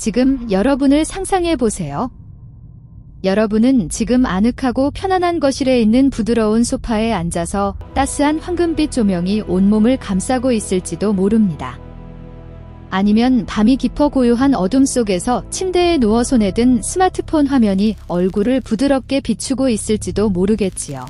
지금 여러분을 상상해 보세요. 여러분은 지금 아늑하고 편안한 거실에 있는 부드러운 소파에 앉아서 따스한 황금빛 조명이 온몸을 감싸고 있을지도 모릅니다. 아니면 밤이 깊어 고요한 어둠 속에서 침대에 누워 손에 든 스마트폰 화면이 얼굴을 부드럽게 비추고 있을지도 모르겠지요.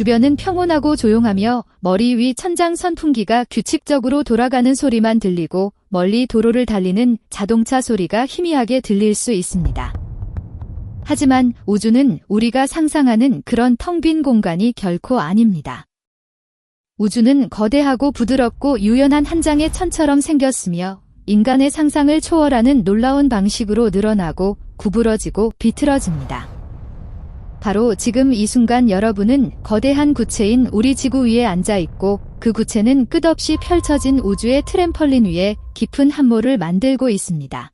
주변은 평온하고 조용하며 머리 위 천장 선풍기가 규칙적으로 돌아가는 소리만 들리고 멀리 도로를 달리는 자동차 소리가 희미하게 들릴 수 있습니다. 하지만 우주는 우리가 상상하는 그런 텅 빈 공간이 결코 아닙니다. 우주는 거대하고 부드럽고 유연한 한 장의 천처럼 생겼으며 인간의 상상을 초월하는 놀라운 방식으로 늘어나고 구부러지고 비틀어집니다. 바로 지금 이 순간 여러분은 거대한 구체인 우리 지구 위에 앉아 있고 그 구체는 끝없이 펼쳐진 우주의 트램펄린 위에 깊은 함몰을 만들고 있습니다.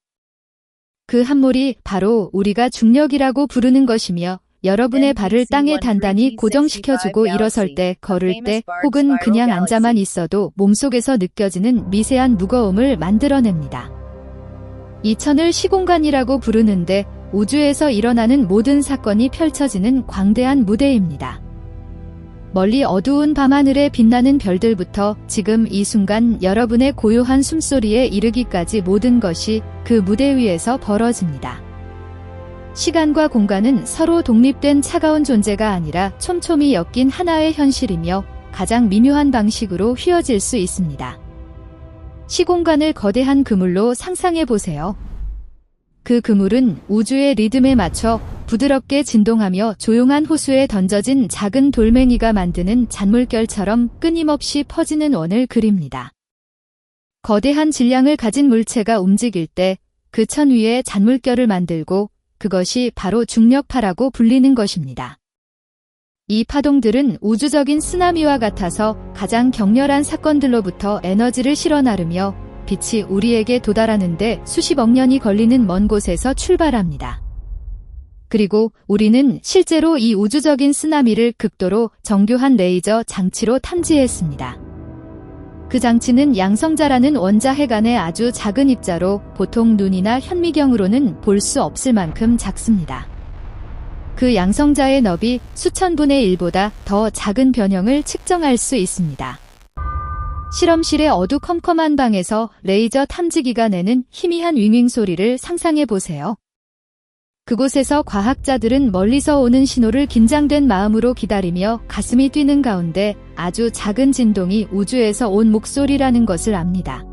그 함몰이 바로 우리가 중력이라고 부르는 것이며 여러분의 발을 땅에 단단히 고정시켜주고 일어설 때, 걸을 때, 혹은 그냥 앉아만 있어도 몸속에서 느껴지는 미세한 무거움을 만들어냅니다. 이 천을 시공간이라고 부르는데 우주에서 일어나는 모든 사건이 펼쳐지는 광대한 무대입니다. 멀리 어두운 밤하늘에 빛나는 별들부터 지금 이 순간 여러분의 고요한 숨소리에 이르기까지 모든 것이 그 무대 위에서 벌어집니다. 시간과 공간은 서로 독립된 차가운 존재가 아니라 촘촘히 엮인 하나의 현실이며 가장 미묘한 방식으로 휘어질 수 있습니다. 시공간을 거대한 그물로 상상해 보세요. 그 그물은 우주의 리듬에 맞춰 부드럽게 진동하며 조용한 호수에 던져진 작은 돌멩이가 만드는 잔물결처럼 끊임없이 퍼지는 원을 그립니다. 거대한 질량을 가진 물체가 움직일 때 그 천 위에 잔물결을 만들고 그것이 바로 중력파라고 불리는 것입니다. 이 파동들은 우주적인 쓰나미와 같아서 가장 격렬한 사건들로부터 에너지를 실어 나르며 빛이 우리에게 도달하는데 수십억 년이 걸리는 먼 곳에서 출발합니다. 그리고 우리는 실제로 이 우주적인 쓰나미를 극도로 정교한 레이저 장치로 탐지했습니다. 그 장치는 양성자라는 원자 해간의 아주 작은 입자로 보통 눈이나 현미경으로는 볼 수 없을 만큼 작습니다. 그 양성자의 너비 수천분의 1보다 더 작은 변형을 측정할 수 있습니다. 실험실의 어두컴컴한 방에서 레이저 탐지기가 내는 희미한 윙윙 소리를 상상해 보세요. 그곳에서 과학자들은 멀리서 오는 신호를 긴장된 마음으로 기다리며 가슴이 뛰는 가운데 아주 작은 진동이 우주에서 온 목소리라는 것을 압니다.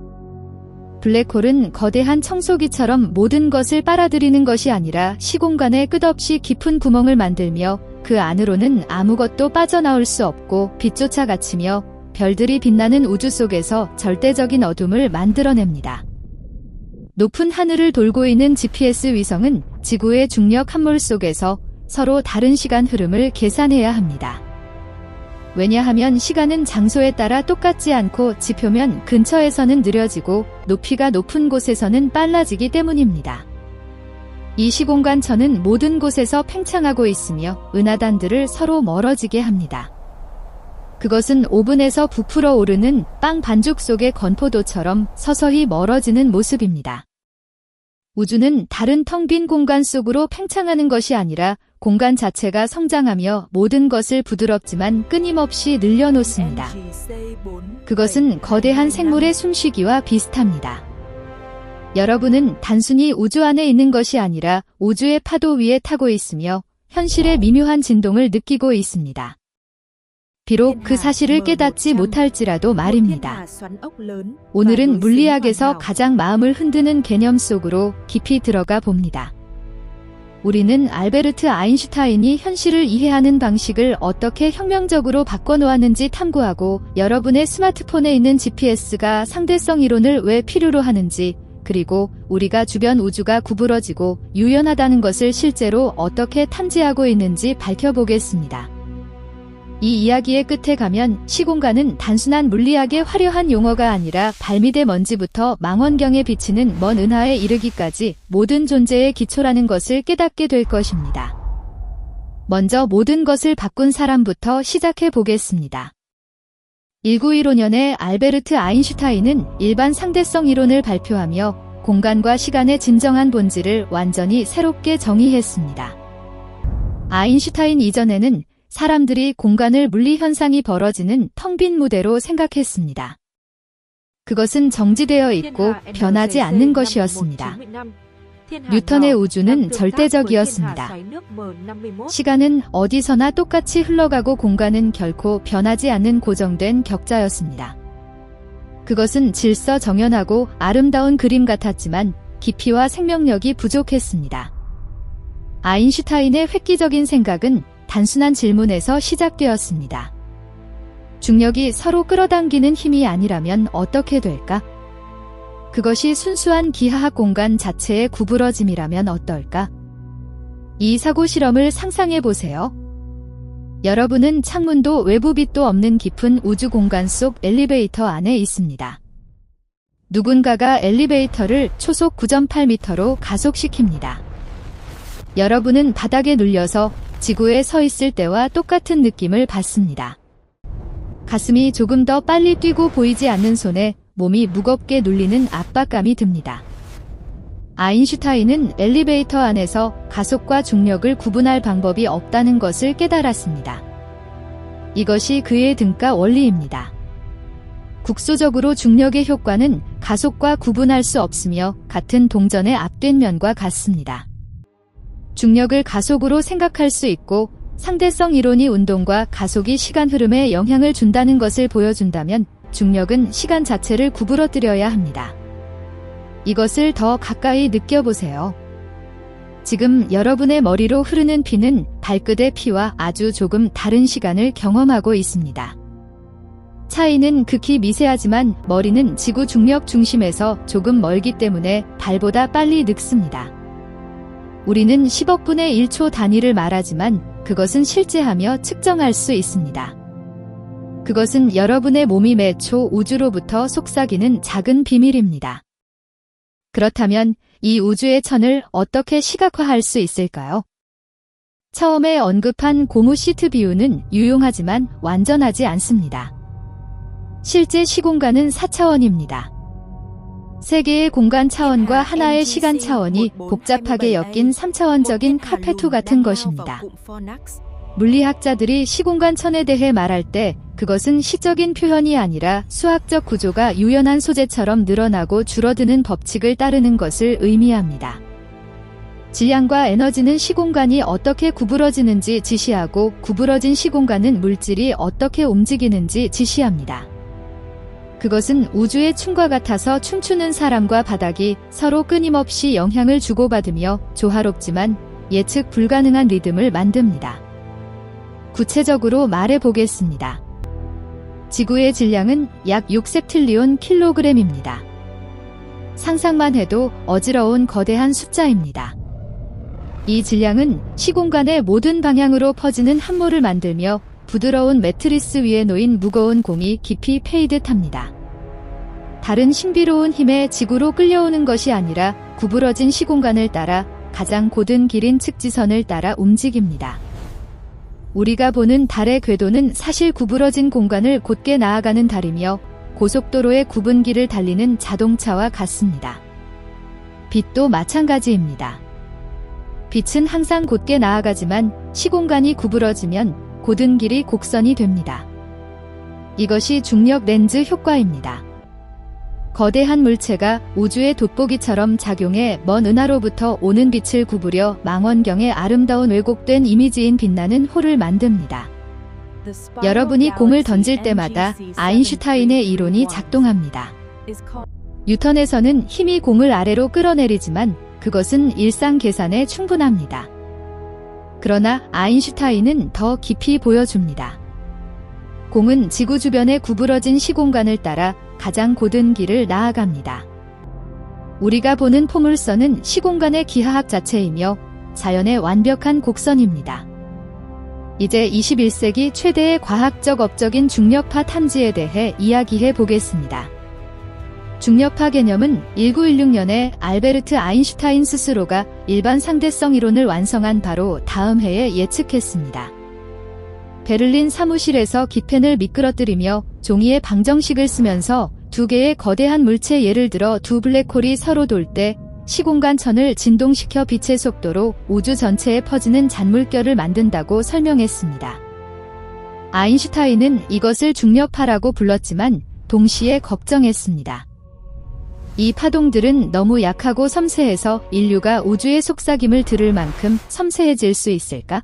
블랙홀은 거대한 청소기처럼 모든 것을 빨아들이는 것이 아니라 시공간에 끝없이 깊은 구멍을 만들며 그 안으로는 아무것도 빠져나올 수 없고 빛조차 갇히며 별들이 빛나는 우주 속에서 절대적인 어둠을 만들어냅니다. 높은 하늘을 돌고 있는 GPS 위성은 지구의 중력 함몰 속에서 서로 다른 시간 흐름을 계산해야 합니다. 왜냐하면 시간은 장소에 따라 똑같지 않고 지표면 근처에서는 느려지고 높이가 높은 곳에서는 빨라지기 때문입니다. 이 시공간천은 모든 곳에서 팽창하고 있으며 은하단들을 서로 멀어지게 합니다. 그것은 오븐에서 부풀어 오르는 빵 반죽 속의 건포도처럼 서서히 멀어지는 모습입니다. 우주는 다른 텅 빈 공간 속으로 팽창하는 것이 아니라 공간 자체가 성장하며 모든 것을 부드럽지만 끊임없이 늘려놓습니다. 그것은 거대한 생물의 숨쉬기와 비슷합니다. 여러분은 단순히 우주 안에 있는 것이 아니라 우주의 파도 위에 타고 있으며 현실의 미묘한 진동을 느끼고 있습니다. 비록 그 사실을 깨닫지 못할지라도 말입니다. 오늘은 물리학에서 가장 마음을 흔드는 개념 속으로 깊이 들어가 봅니다. 우리는 알베르트 아인슈타인이 현실을 이해하는 방식을 어떻게 혁명적으로 바꿔놓았는지 탐구하고 여러분의 스마트폰에 있는 GPS가 상대성 이론을 왜 필요로 하는지 그리고 우리가 주변 우주가 구부러지고 유연하다는 것을 실제로 어떻게 탐지하고 있는지 밝혀보겠습니다. 이 이야기의 끝에 가면 시공간은 단순한 물리학의 화려한 용어가 아니라 발밑의 먼지부터 망원경에 비치는 먼 은하에 이르기까지 모든 존재의 기초라는 것을 깨닫게 될 것입니다. 먼저 모든 것을 바꾼 사람부터 시작해 보겠습니다. 1915년에 알베르트 아인슈타인은 일반 상대성 이론을 발표하며 공간과 시간의 진정한 본질을 완전히 새롭게 정의했습니다. 아인슈타인 이전에는 사람들이 공간을 물리 현상이 벌어지는 텅 빈 무대로 생각했습니다. 그것은 정지되어 있고 변하지 않는 것이었습니다. 뉴턴의 우주는 절대적이었습니다. 시간은 어디서나 똑같이 흘러가고 공간은 결코 변하지 않는 고정된 격자였습니다. 그것은 질서 정연하고 아름다운 그림 같았지만 깊이와 생명력이 부족했습니다. 아인슈타인의 획기적인 생각은 단순한 질문에서 시작되었습니다. 중력이 서로 끌어당기는 힘이 아니라면 어떻게 될까? 그것이 순수한 기하학 공간 자체의 구부러짐이라면 어떨까? 이 사고 실험을 상상해 보세요. 여러분은 창문도 외부 빛도 없는 깊은 우주 공간 속 엘리베이터 안에 있습니다. 누군가가 엘리베이터를 초속 9.8m로 가속시킵니다. 여러분은 바닥에 눌려서 지구에 서 있을 때와 똑같은 느낌을 받습니다. 가슴이 조금 더 빨리 뛰고 보이지 않는 손에 몸이 무겁게 눌리는 압박감이 듭니다. 아인슈타인은 엘리베이터 안에서 가속과 중력을 구분할 방법이 없다는 것을 깨달았습니다. 이것이 그의 등가 원리입니다. 국소적으로 중력의 효과는 가속과 구분할 수 없으며 같은 동전의 앞뒷 면과 같습니다. 중력을 가속으로 생각할 수 있고 상대성 이론이 운동과 가속이 시간 흐름에 영향을 준다는 것을 보여준다면 중력은 시간 자체를 구부러뜨려야 합니다. 이것을 더 가까이 느껴보세요. 지금 여러분의 머리로 흐르는 피는 발끝의 피와 아주 조금 다른 시간을 경험하고 있습니다. 차이는 극히 미세하지만 머리는 지구 중력 중심에서 조금 멀기 때문에 발보다 빨리 늙습니다. 우리는 10억분의 1초 단위를 말하지만 그것은 실제하며 측정할 수 있습니다. 그것은 여러분의 몸이 매초 우주로부터 속삭이는 작은 비밀입니다. 그렇다면 이 우주의 천을 어떻게 시각화할 수 있을까요? 처음에 언급한 고무 시트 비유는 유용하지만 완전하지 않습니다. 실제 시공간은 4차원입니다. 세계의 공간 차원과 하나의 시간 차원이 복잡하게 엮인 3차원적인 카페토 같은 것입니다. 물리학자들이 시공간 천에 대해 말할 때 그것은 시적인 표현이 아니라 수학적 구조가 유연한 소재처럼 늘어나고 줄어드는 법칙을 따르는 것을 의미합니다. 질량과 에너지는 시공간이 어떻게 구부러지는지 지시하고 구부러진 시공간은 물질이 어떻게 움직이는지 지시합니다. 그것은 우주의 춤과 같아서 춤추는 사람과 바닥이 서로 끊임없이 영향을 주고받으며 조화롭지만 예측 불가능한 리듬을 만듭니다. 구체적으로 말해 보겠습니다. 지구의 질량은 약 6세틸리온 킬로그램입니다. 상상만 해도 어지러운 거대한 숫자입니다. 이 질량은 시공간의 모든 방향으로 퍼지는 함모를 만들며 부드러운 매트리스 위에 놓인 무거운 공이 깊이 패이듯 합니다. 다른 신비로운 힘에 지구로 끌려오는 것이 아니라 구부러진 시공간을 따라 가장 고든 길인 측지선을 따라 움직입니다. 우리가 보는 달의 궤도는 사실 구부러진 공간을 곧게 나아가는 달이며 고속도로의 길을 달리는 자동차와 같습니다. 빛도 마찬가지입니다. 빛은 항상 곧게 나아가지만 시공간이 구부러지면 고든 길이 곡선이 됩니다. 이것이 중력 렌즈 효과입니다. 거대한 물체가 우주의 돋보기처럼 작용해 먼 은하로부터 오는 빛을 구부려 망원경의 아름다운 왜곡된 이미지인 빛나는 홀을 만듭니다. 여러분이 공을 던질 때마다 아인슈타인의 이론이 작동합니다. 뉴턴에서는 힘이 공을 아래로 끌어내리지만 그것은 일상 계산에 충분합니다. 그러나 아인슈타인은 더 깊이 보여줍니다. 공은 지구 주변의 구부러진 시공간을 따라 가장 고든 길을 나아갑니다. 우리가 보는 포물선은 시공간의 기하학 자체이며 자연의 완벽한 곡선입니다. 이제 21세기 최대의 과학적 업적인 중력파 탐지에 대해 이야기해 보겠습니다. 중력파 개념은 1916년에 알베르트 아인슈타인 스스로가 일반 상대성 이론을 완성한 바로 다음 해에 예측했습니다. 베를린 사무실에서 기펜을 미끄러뜨리며 종이에 방정식을 쓰면서 두 개의 거대한 물체 예를 들어 두 블랙홀이 서로 돌 때 시공간천을 진동시켜 빛의 속도로 우주 전체에 퍼지는 잔물결을 만든다고 설명했습니다. 아인슈타인은 이것을 중력파라고 불렀지만 동시에 걱정했습니다. 이 파동들은 너무 약하고 섬세해서 인류가 우주의 속삭임을 들을 만큼 섬세해질 수 있을까?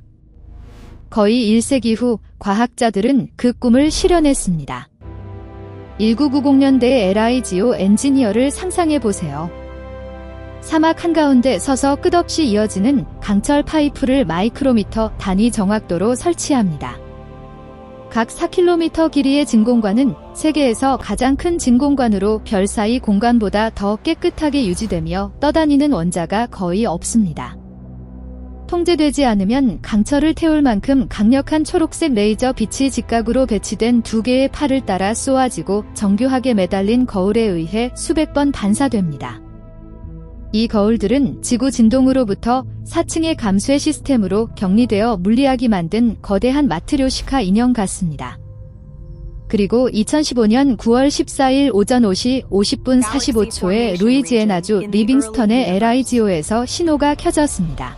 거의 1세기 후 과학자들은 그 꿈을 실현했습니다. 1990년대의 LIGO 엔지니어를 상상해 보세요. 사막 한가운데 서서 끝없이 이어지는 강철 파이프를 마이크로미터 단위 정확도로 설치합니다. 각 4km 길이의 진공관은 세계에서 가장 큰 진공관으로 별 사이 공간보다 더 깨끗하게 유지되며 떠다니는 원자가 거의 없습니다. 통제되지 않으면 강철을 태울 만큼 강력한 초록색 레이저 빛이 직각으로 배치된 두 개의 팔을 따라 쏘아지고 정교하게 매달린 거울에 의해 수백 번 반사됩니다. 이 거울들은 지구 진동으로부터 4층의 감쇄 시스템으로 격리되어 물리학이 만든 거대한 마트료시카 인형 같습니다. 그리고 2015년 9월 14일 오전 5시 50분 45초에 루이지애나주 리빙스턴의 LIGO에서 신호가 켜졌습니다.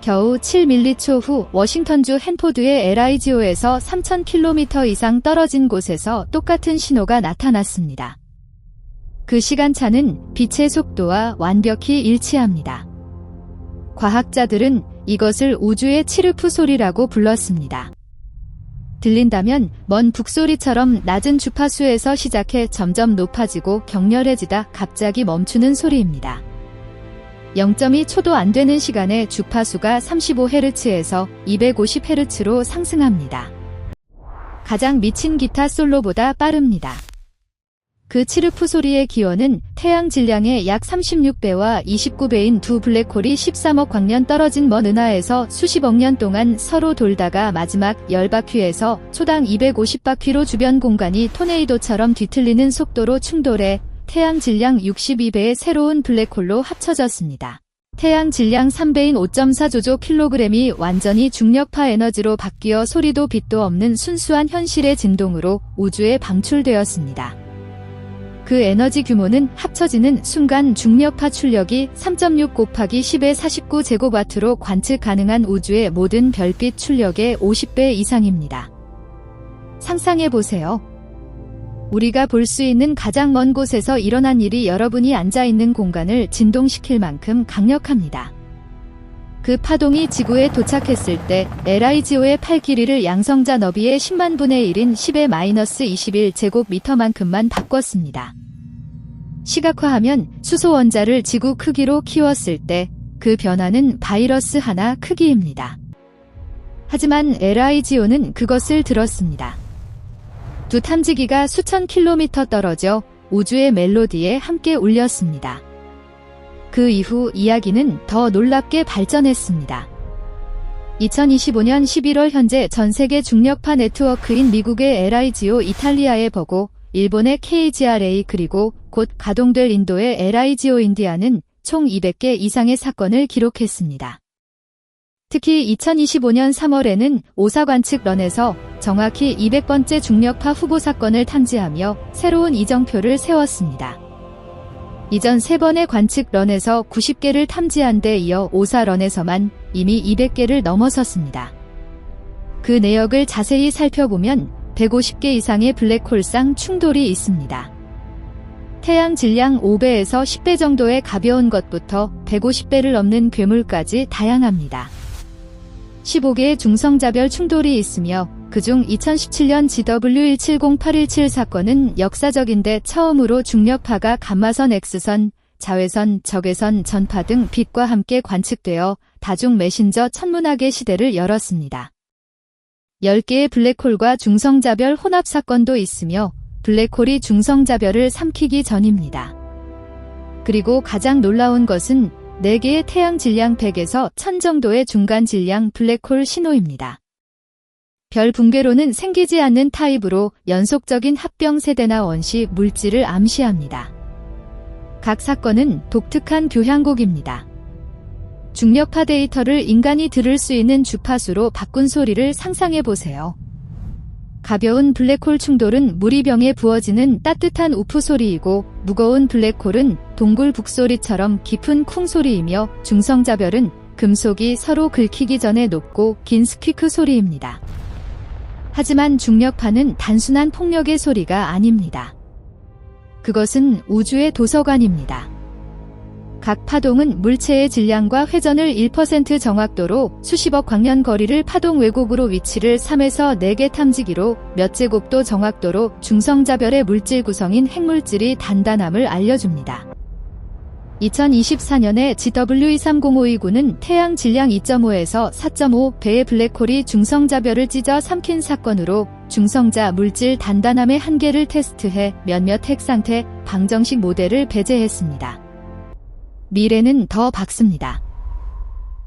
겨우 7밀리초 후 워싱턴주 헨포드의 LIGO에서 3,000km 이상 떨어진 곳에서 똑같은 신호가 나타났습니다. 그 시간차는 빛의 속도와 완벽히 일치합니다. 과학자들은 이것을 우주의 치르프 소리라고 불렀습니다. 들린다면 먼 북소리처럼 낮은 주파수에서 시작해 점점 높아지고 격렬해지다 갑자기 멈추는 소리입니다. 0.2초도 안 되는 시간에 주파수가 35Hz에서 250Hz로 상승합니다. 가장 미친 기타 솔로보다 빠릅니다. 그 치르프 소리의 기원은 태양 질량의 약 36배와 29배인 두 블랙홀이 13억 광년 떨어진 먼 은하에서 수십억 년 동안 서로 돌다가 마지막 10바퀴에서 초당 250바퀴로 주변 공간이 토네이도처럼 뒤틀리는 속도로 충돌해 태양 질량 62배의 새로운 블랙홀로 합쳐졌습니다. 태양 질량 3배인 5.4조조 킬로그램이 완전히 중력파 에너지로 바뀌어 소리도 빛도 없는 순수한 현실의 진동으로 우주에 방출되었습니다. 그 에너지 규모는 합쳐지는 순간 중력파 출력이 3.6 곱하기 10의 49 제곱와트로 관측 가능한 우주의 모든 별빛 출력의 50배 이상입니다. 상상해 보세요. 우리가 볼 수 있는 가장 먼 곳에서 일어난 일이 여러분이 앉아 있는 공간을 진동시킬 만큼 강력합니다. 그 파동이 지구에 도착했을 때 LIGO의 팔 길이를 양성자 너비의 10만 분의 1인 10의 마이너스 21 제곱미터만큼만 바꿨습니다. 시각화하면 수소 원자를 지구 크기로 키웠을 때 그 변화는 바이러스 하나 크기입니다. 하지만 LIGO는 그것을 들었습니다. 두 탐지기가 수천 킬로미터 떨어져 우주의 멜로디에 함께 울렸습니다. 그 이후 이야기는 더 놀랍게 발전했습니다. 2025년 11월 현재 전 세계 중력파 네트워크인 미국의 LIGO 이탈리아의 버고, 일본의 KGRA 그리고 곧 가동될 인도의 LIGO 인디아는 총 200개 이상의 사건을 기록했습니다. 특히 2025년 3월에는 오사 관측 런에서 정확히 200번째 중력파 후보 사건을 탐지하며 새로운 이정표를 세웠습니다. 이전 3번의 관측 런에서 90개를 탐지한 데 이어 오사 런에서만 이미 200개를 넘어섰습니다. 그 내역을 자세히 살펴보면 150개 이상의 블랙홀상 충돌이 있습니다. 태양 질량 5배에서 10배 정도의 가벼운 것부터 150배를 넘는 괴물까지 다양합니다. 15개의 중성자별 충돌이 있으며 그중 2017년 GW170817 사건은 역사적인데 처음으로 중력파가 감마선 X선, 자외선, 적외선, 전파 등 빛과 함께 관측되어 다중 메신저 천문학의 시대를 열었습니다. 10개의 블랙홀과 중성자별 혼합 사건도 있으며 블랙홀이 중성자별을 삼키기 전입니다. 그리고 가장 놀라운 것은 4개의 태양 질량 100에서 1000 정도의 중간 질량 블랙홀 신호입니다. 별 붕괴로는 생기지 않는 타입으로 연속적인 합병 세대나 원시 물질을 암시합니다. 각 사건은 독특한 교향곡입니다. 중력파 데이터를 인간이 들을 수 있는 주파수로 바꾼 소리를 상상해 보세요. 가벼운 블랙홀 충돌은 무리병에 부어지는 따뜻한 우프 소리이고 무거운 블랙홀은 동굴 북소리처럼 깊은 쿵 소리이며 중성자별은 금속이 서로 긁히기 전에 높고 긴 스퀴크 소리입니다. 하지만 중력파는 단순한 폭력의 소리가 아닙니다. 그것은 우주의 도서관입니다. 각 파동은 물체의 질량과 회전을 1% 정확도로 수십억 광년 거리를 파동 왜곡으로 위치를 3에서 4개 탐지기로 몇 제곱도 정확도로 중성자별의 물질 구성인 핵물질이 단단함을 알려줍니다. 2024년에 GW23052구는 태양 질량 2.5에서 4.5 배의 블랙홀이 중성자별을 찢어 삼킨 사건으로 중성자 물질 단단함의 한계를 테스트해 몇몇 핵 상태 방정식 모델을 배제했습니다. 미래는 더 밝습니다.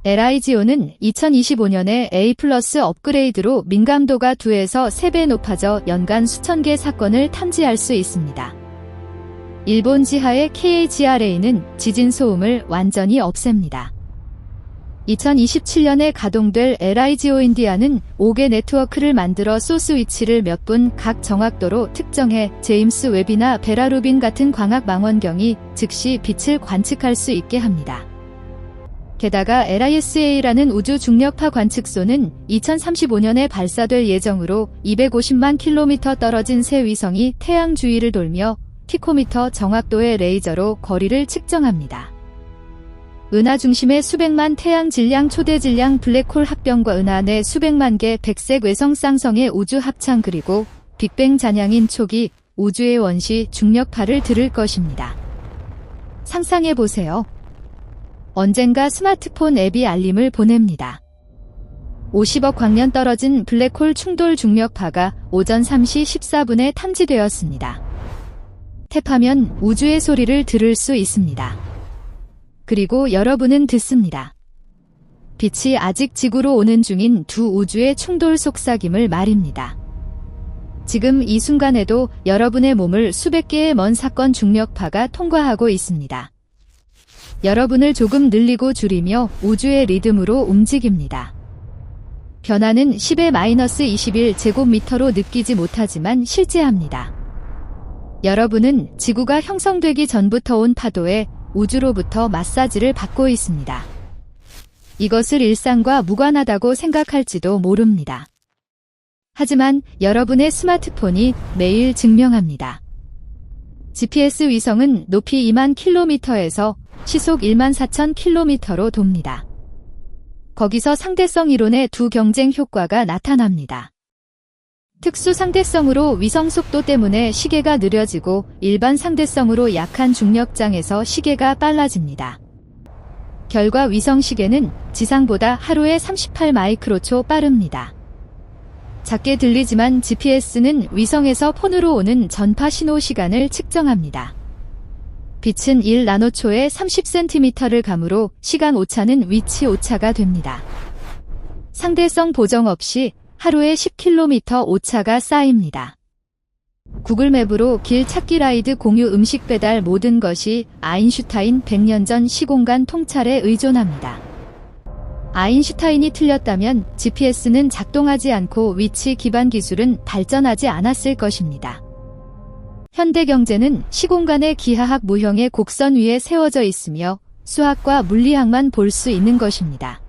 LIGO는 2025년에 A 플러스 업그레이드로 민감도가 2에서 3배 높아져 연간 수천 개 사건을 탐지할 수 있습니다. 일본 지하의 KHRA는 지진 소음을 완전히 없앱니다. 2027년에 가동될 LIGO 인디아는 5개 네트워크를 만들어 소스 위치를 몇 분 각 정확도로 특정해 제임스 웹이나 베라루빈 같은 광학 망원경이 즉시 빛을 관측할 수 있게 합니다. 게다가 LISA라는 우주 중력파 관측소는 2035년에 발사될 예정으로 250만 킬로미터 떨어진 새 위성이 태양 주위를 돌며 피코미터 정확도의 레이저로 거리를 측정합니다. 은하 중심의 수백만 태양 질량 초대 질량 블랙홀 합병과 은하 내 수백만 개 백색 외성 쌍성의 우주 합창 그리고 빅뱅 잔향인 초기 우주의 원시 중력파를 들을 것입니다. 상상해 보세요. 언젠가 스마트폰 앱이 알림을 보냅니다. 50억 광년 떨어진 블랙홀 충돌 중력파가 오전 3시 14분에 탐지되었습니다. 탭하면 우주의 소리를 들을 수 있습니다. 그리고 여러분은 듣습니다. 빛이 아직 지구로 오는 중인 두 우주의 충돌 속삭임을 말입니다. 지금 이 순간에도 여러분의 몸을 수백 개의 먼 사건 중력파가 통과하고 있습니다. 여러분을 조금 늘리고 줄이며 우주의 리듬으로 움직입니다. 변화는 10의 마이너스 21 제곱미터로 느끼지 못하지만 실제합니다. 여러분은 지구가 형성되기 전부터 온 파도에 우주로부터 마사지를 받고 있습니다. 이것을 일상과 무관하다고 생각할지도 모릅니다. 하지만 여러분의 스마트폰이 매일 증명합니다. GPS 위성은 높이 2만 킬로미터에서 시속 1만 4천 킬로미터로 돕니다. 거기서 상대성 이론의 두 경쟁 효과가 나타납니다. 특수 상대성으로 위성 속도 때문에 시계가 느려지고 일반 상대성으로 약한 중력장에서 시계가 빨라집니다. 결과 위성 시계는 지상보다 하루에 38 마이크로초 빠릅니다. 작게 들리지만 GPS는 위성에서 폰으로 오는 전파 신호 시간을 측정합니다. 빛은 1나노초에 30cm를 감으로 시간 오차는 위치 오차가 됩니다. 상대성 보정 없이 하루에 10km 오차가 쌓입니다. 구글 맵으로 길 찾기 라이드 공유 음식 배달 모든 것이 아인슈타인 100년 전 시공간 통찰에 의존합니다. 아인슈타인이 틀렸다면 GPS는 작동하지 않고 위치 기반 기술은 발전하지 않았을 것입니다. 현대 경제는 시공간의 기하학 모형의 곡선 위에 세워져 있으며 수학과 물리학만 볼 수 있는 것입니다.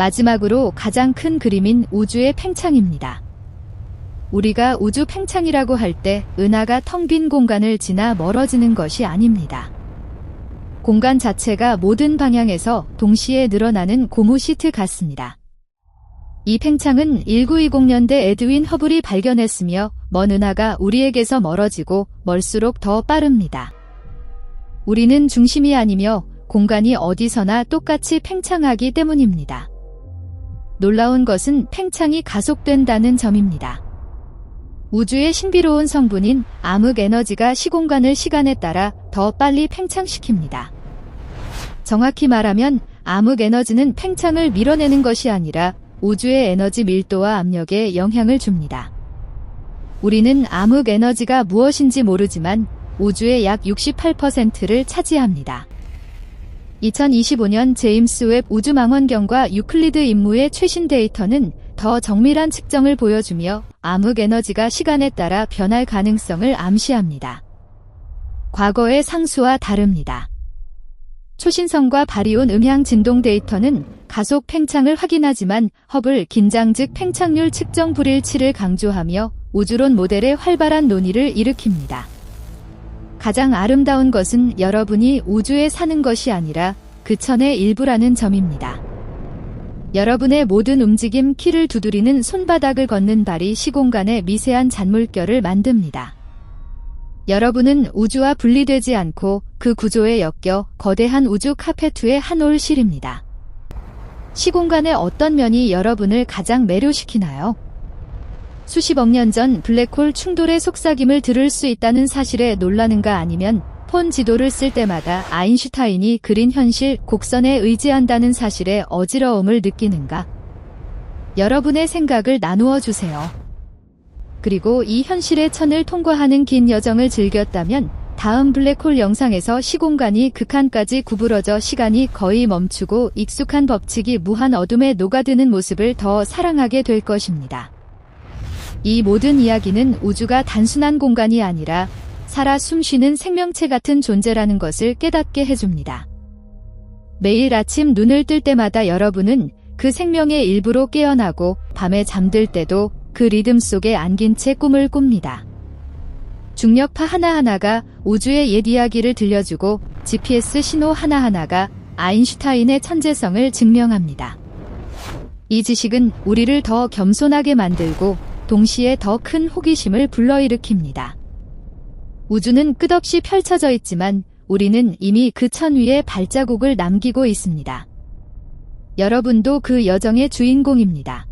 마지막으로 가장 큰 그림인 우주의 팽창입니다. 우리가 우주 팽창이라고 할 때 은하가 텅 빈 공간을 지나 멀어지는 것이 아닙니다. 공간 자체가 모든 방향에서 동시에 늘어나는 고무 시트 같습니다. 이 팽창은 1920년대 에드윈 허블이 발견했으며 먼 은하가 우리에게서 멀어지고 멀수록 더 빠릅니다. 우리는 중심이 아니며 공간이 어디서나 똑같이 팽창하기 때문입니다. 놀라운 것은 팽창이 가속된다는 점입니다. 우주의 신비로운 성분인 암흑 에너지가 시공간을 시간에 따라 더 빨리 팽창시킵니다. 정확히 말하면 암흑 에너지는 팽창을 밀어내는 것이 아니라 우주의 에너지 밀도와 압력에 영향을 줍니다. 우리는 암흑 에너지가 무엇인지 모르지만 우주의 약 68%를 차지합니다. 2025년 제임스 웹 우주망원경과 유클리드 임무의 최신 데이터는 더 정밀한 측정을 보여주며 암흑 에너지가 시간에 따라 변할 가능성을 암시합니다. 과거의 상수와 다릅니다. 초신성과 바리온 음향 진동 데이터는 가속 팽창을 확인하지만 허블 긴장 즉 팽창률 측정 불일치를 강조하며 우주론 모델의 활발한 논의를 일으킵니다. 가장 아름다운 것은 여러분이 우주에 사는 것이 아니라 그 천의 일부라는 점입니다. 여러분의 모든 움직임 키를 두드리는 손바닥을 걷는 발이 시공간의 미세한 잔물결을 만듭니다. 여러분은 우주와 분리되지 않고 그 구조에 엮여 거대한 우주 카페트의 한 올 실입니다. 시공간의 어떤 면이 여러분을 가장 매료시키나요? 수십억 년 전 블랙홀 충돌의 속삭임을 들을 수 있다는 사실에 놀라는가 아니면 폰 지도를 쓸 때마다 아인슈타인이 그린 현실 곡선에 의지한다는 사실에 어지러움을 느끼는가? 여러분의 생각을 나누어 주세요. 그리고 이 현실의 천을 통과하는 긴 여정을 즐겼다면 다음 블랙홀 영상에서 시공간이 극한까지 구부러져 시간이 거의 멈추고 익숙한 법칙이 무한 어둠에 녹아드는 모습을 더 사랑하게 될 것입니다. 이 모든 이야기는 우주가 단순한 공간이 아니라 살아 숨쉬는 생명체 같은 존재라는 것을 깨닫게 해줍니다. 매일 아침 눈을 뜰 때마다 여러분은 그 생명의 일부로 깨어나고 밤에 잠들 때도 그 리듬 속에 안긴 채 꿈을 꿉니다. 중력파 하나하나가 우주의 옛 이야기를 들려주고 GPS 신호 하나하나가 아인슈타인의 천재성을 증명합니다. 이 지식은 우리를 더 겸손하게 만들고 동시에 더 큰 호기심을 불러일으킵니다. 우주는 끝없이 펼쳐져 있지만 우리는 이미 그 천 위에 발자국을 남기고 있습니다. 여러분도 그 여정의 주인공입니다.